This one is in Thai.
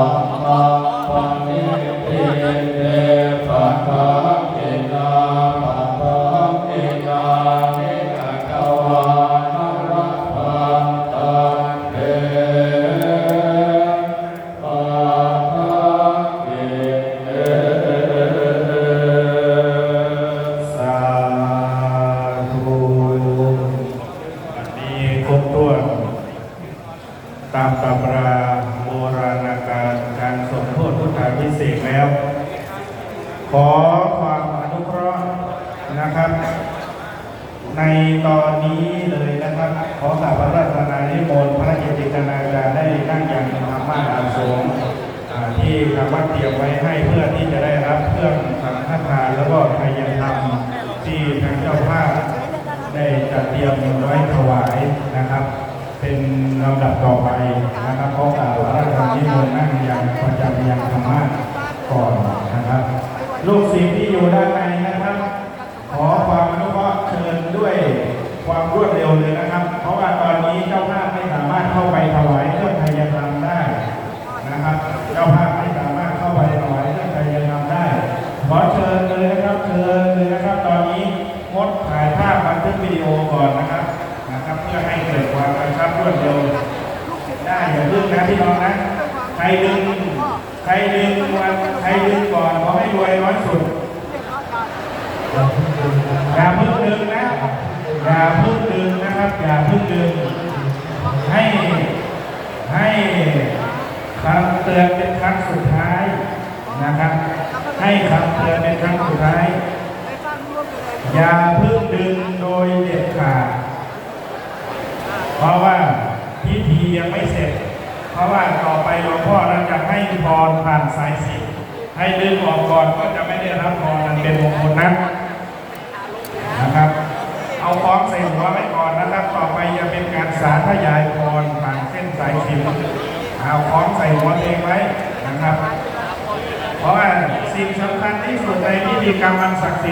ปันนิทิเตปะทะกินาปะทะกินานิอัตวานรัตพันตันเตปะทะกิเตสาธุอันนี้ครบถ้วนตามตำรา พิเศษแล้ว ขอความอนุเคราะห์นะครับ ในตอนนี้เลยนะครับ ขอกราบพระราชนานิมนต์พระเจติกนาจารย์ได้นั่งอย่างธรรมะอาสงที่ทางวัดเตรียมไว้ให้เพื่อที่จะได้รับเครื่องสังฆทานแล้วก็ทายธรรมที่ทางเจ้าภาพได้จัดเตรียมไว้ถวายนะครับ เป็นลำดับต่อไปนะครับขอกราบพระราชนานิมนต์นั่งย่างประจำย่างธรรมะก่อนนะครับ ลูกศิษย์ที่อยู่ด้านในนะครับ ขอความอนุเคราะห์เชิญด้วยความรวดเร็วเลยนะครับ เพราะว่าตอนนี้เจ้าภาพไม่สามารถเข้าไปถวายเครื่องไทยธรรมได้นะครับ เจ้าภาพไม่สามารถเข้าไปถวายเครื่องไทยธรรมได้ ขอเชิญเลยนะครับ เชิญเลยนะครับ ตอนนี้งดถ่ายภาพบันทึกวิดีโอ กระชับรวดเร็วได้อย่าพึ่งนะพี่น้องนะ ใครดึง ใครดึงวันใครดึงก่อนขอให้รวยน้อยสุด อย่าพึ่งดึงนะ อย่าพึ่งดึงนะครับ อย่าพึ่งดึง ให้ ให้คำเตือนเป็นครั้งสุดท้ายนะครับ ให้คำเตือนเป็นครั้งสุดท้าย อย่าพึ่งดึงโดยเด็ดขาด เพราะว่า พิธียังไม่เสร็จ เพราะว่าต่อไปหลวงพ่อเราจะให้พรผ่านสายสิญจนให้ดึงออกก่อนก็จะไม่ได้รับพรนั้นเป็นมงคลนั้นนะครับ เอาคล้องใส่หัวไว้ก่อนนะครับ ต่อไปจะเป็นการสาธยายพรผ่านเส้นสายสิญจนเอาคล้องใส่หัวเองไว้นะครับ เพราะว่าสิ่งสำคัญที่สุดในพิธีกรรมอันศักดิ์สิทธิ์